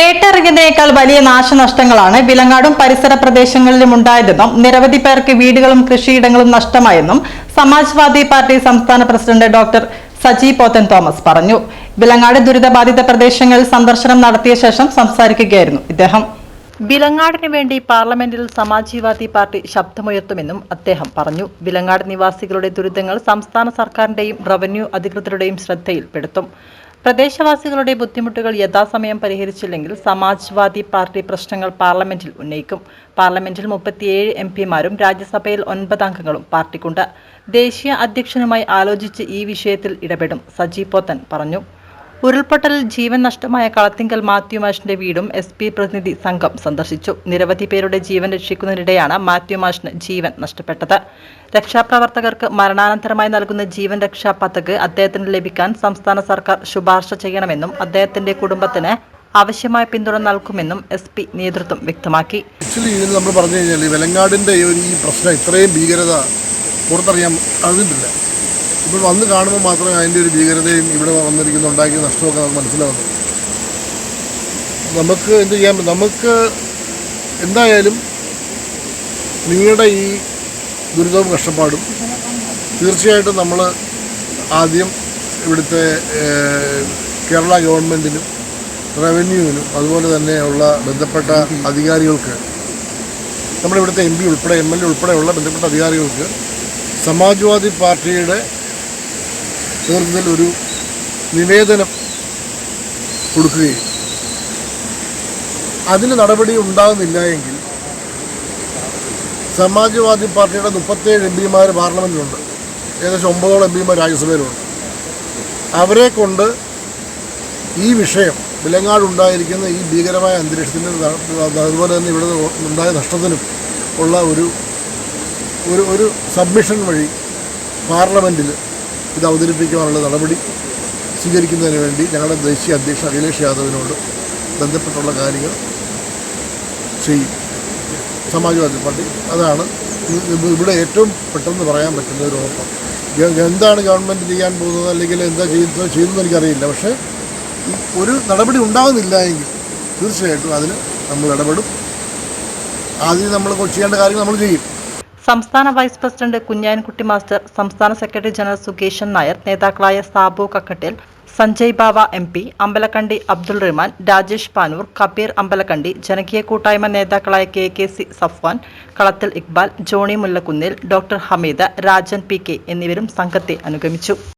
കേട്ടറിഞ്ഞതിനേക്കാൾ വലിയ നാശനഷ്ടങ്ങളാണ് വിലങ്ങാടും പരിസര പ്രദേശങ്ങളിലും ഉണ്ടായതെന്നും നിരവധി പേർക്ക് വീടുകളും കൃഷിയിടങ്ങളും നഷ്ടമായെന്നും സമാജ്വാദി പാർട്ടി സംസ്ഥാന പ്രസിഡന്റ് ഡോക്ടർ സജി പോത്തൻ തോമസ് പറഞ്ഞു. വിലങ്ങാട് ദുരിതബാധിത പ്രദേശങ്ങളിൽ സന്ദർശനം നടത്തിയ ശേഷം സംസാരിക്കുകയായിരുന്നു ഇദ്ദേഹം. വിലങ്ങാടിന് വേണ്ടി പാർലമെന്റിൽ സമാജ്വാദി പാർട്ടി ശബ്ദമുയർത്തുമെന്നും അദ്ദേഹം പറഞ്ഞു. വിലങ്ങാട് നിവാസികളുടെ ദുരിതങ്ങൾ സംസ്ഥാന സർക്കാരിന്റെയും റവന്യൂ അധികൃതരുടെയും ശ്രദ്ധയിൽപ്പെടുത്തും. പ്രദേശവാസികളുടെ ബുദ്ധിമുട്ടുകൾ യഥാസമയം പരിഹരിച്ചില്ലെങ്കിൽ സമാജ്വാദി പാർട്ടി പ്രശ്നങ്ങൾ പാർലമെന്റിൽ ഉന്നയിക്കും. പാർലമെന്റിൽ മുപ്പത്തിയേഴ് എം പിമാരും രാജ്യസഭയിൽ ഒൻപത് അംഗങ്ങളും പാർട്ടിക്കുണ്ട്. ദേശീയ അധ്യക്ഷനുമായി ആലോചിച്ച് ഈ വിഷയത്തിൽ ഇടപെടും സജി പോത്തൻ പറഞ്ഞു. ഉരുൾപൊട്ടലിൽ ജീവൻ നഷ്ടമായ കളത്തിങ്കൽ മാത്യു മാഷിന്റെ വീടും എസ് പി പ്രതിനിധി സംഘം സന്ദർശിച്ചു. നിരവധി പേരുടെ ജീവൻ രക്ഷിക്കുന്നതിനിടെയാണ് മാത്യു മാഷിന് ജീവൻ നഷ്ടപ്പെട്ടത്. രക്ഷാപ്രവർത്തകർക്ക് മരണാനന്തരമായി നൽകുന്ന ജീവൻ രക്ഷാ പദ്ധതി അദ്ദേഹത്തിന് ലഭിക്കാൻ സംസ്ഥാന സർക്കാർ ശുപാർശ ചെയ്യണമെന്നും അദ്ദേഹത്തിന്റെ കുടുംബത്തിന് ആവശ്യമായ പിന്തുണ നൽകുമെന്നും എസ് പി നേതൃത്വം വ്യക്തമാക്കി. ആക്ച്വലി ഇതിൽ നമ്മൾ പറഞ്ഞു കഴിഞ്ഞാൽ ഈ വെലങ്ങാടിന്റെ ഈ പ്രശ്നം ഇത്രയും ഭീകരത പുറത്തറിയാൻ ഇപ്പോൾ വന്ന് കാണുമ്പോൾ മാത്രമേ അതിന്റെ ഒരു ഭീകരതയും ഇവിടെ വന്നിരിക്കുന്ന ഉണ്ടാക്കിയ നഷ്ടമൊക്കെ നമുക്ക് മനസ്സിലാവുന്നു നമുക്ക് എന്ത് ചെയ്യാൻ? നമുക്ക് എന്തായാലും നിങ്ങളുടെ ഈ ദുരിതവും കഷ്ടപ്പാടും തീർച്ചയായിട്ടും നമ്മൾ ആദ്യം ഇവിടുത്തെ കേരള ഗവൺമെന്റിനും റവന്യൂവിനും അതുപോലെ തന്നെയുള്ള ബന്ധപ്പെട്ട അധികാരികൾക്ക് നമ്മുടെ ഇവിടുത്തെ എം പി ഉൾപ്പെടെ എം എൽ എ ഉൾപ്പെടെയുള്ള ബന്ധപ്പെട്ട അധികാരികൾക്ക് സമാജ്വാദി പാർട്ടിയുടെ നേതൃത്വത്തിൽ ഒരു നിവേദനം കൊടുക്കുകയും അതിന് നടപടി ഉണ്ടാകുന്നില്ല എങ്കിൽ സമാജ്വാദി പാർട്ടിയുടെ മുപ്പത്തേഴ് എം പിമാർ പാർലമെന്റിലുണ്ട് ഏകദേശം ഒമ്പതോളം എം പിമാർ രാജ്യസഭയിലുണ്ട്. അവരെ കൊണ്ട് ഈ വിഷയം വിലങ്ങാടുണ്ടായിരിക്കുന്ന ഈ ഭീകരമായ അന്തരീക്ഷത്തിന് അതുപോലെ തന്നെ ഇവിടെ ഉണ്ടായ നഷ്ടത്തിനും ഉള്ള ഒരു ഒരു ഒരു സബ്മിഷൻ വഴി പാർലമെന്റിൽ ഇത് അവതരിപ്പിക്കാനുള്ള നടപടി സ്വീകരിക്കുന്നതിന് വേണ്ടി ഞങ്ങളുടെ ദേശീയ അധ്യക്ഷൻ അഖിലേഷ് യാദവിനോട് ബന്ധപ്പെട്ടുള്ള കാര്യങ്ങൾ ചെയ്യും. സമാജ്വാദി പാർട്ടി. അതാണ് ഇവിടെ ഏറ്റവും പെട്ടെന്ന് പറയാൻ പറ്റുന്ന ഒരു ഗ- എന്താണ് ഗവൺമെന്റ് ചെയ്യാൻ പോകുന്നത് അല്ലെങ്കിൽ എന്താ ചെയ്യുന്നത് ചെയ്യുന്നത് എനിക്കറിയില്ല. പക്ഷേ ഒരു നടപടി ഉണ്ടാകുന്നില്ല എങ്കിൽ തീർച്ചയായിട്ടും അതിന് നമ്മൾ ഇടപെടും. ആദ്യം നമ്മൾ ചെയ്യേണ്ട കാര്യങ്ങൾ നമ്മൾ ചെയ്യും. സംസ്ഥാന വൈസ് പ്രസിഡന്റ് കുഞ്ഞാൻകുട്ടി മാസ്റ്റർ സംസ്ഥാന സെക്രട്ടറി ജനറൽ സുകേശൻ നായർ നേതാക്കളായ സാബു കക്കട്ടിൽ സഞ്ജയ് ബാവ എം പി അമ്പലക്കണ്ടി അബ്ദുൾ റഹ്മാൻ രാജേഷ് പാനൂർ കബീർ അമ്പലക്കണ്ടി ജനകീയ കൂട്ടായ്മ നേതാക്കളായ K K C Safwan Kalathil Iqbal Johny Mullakkunnil doctor Hameed Rajan P K എന്നിവരും സംഘത്തെ അനുഗമിച്ചു.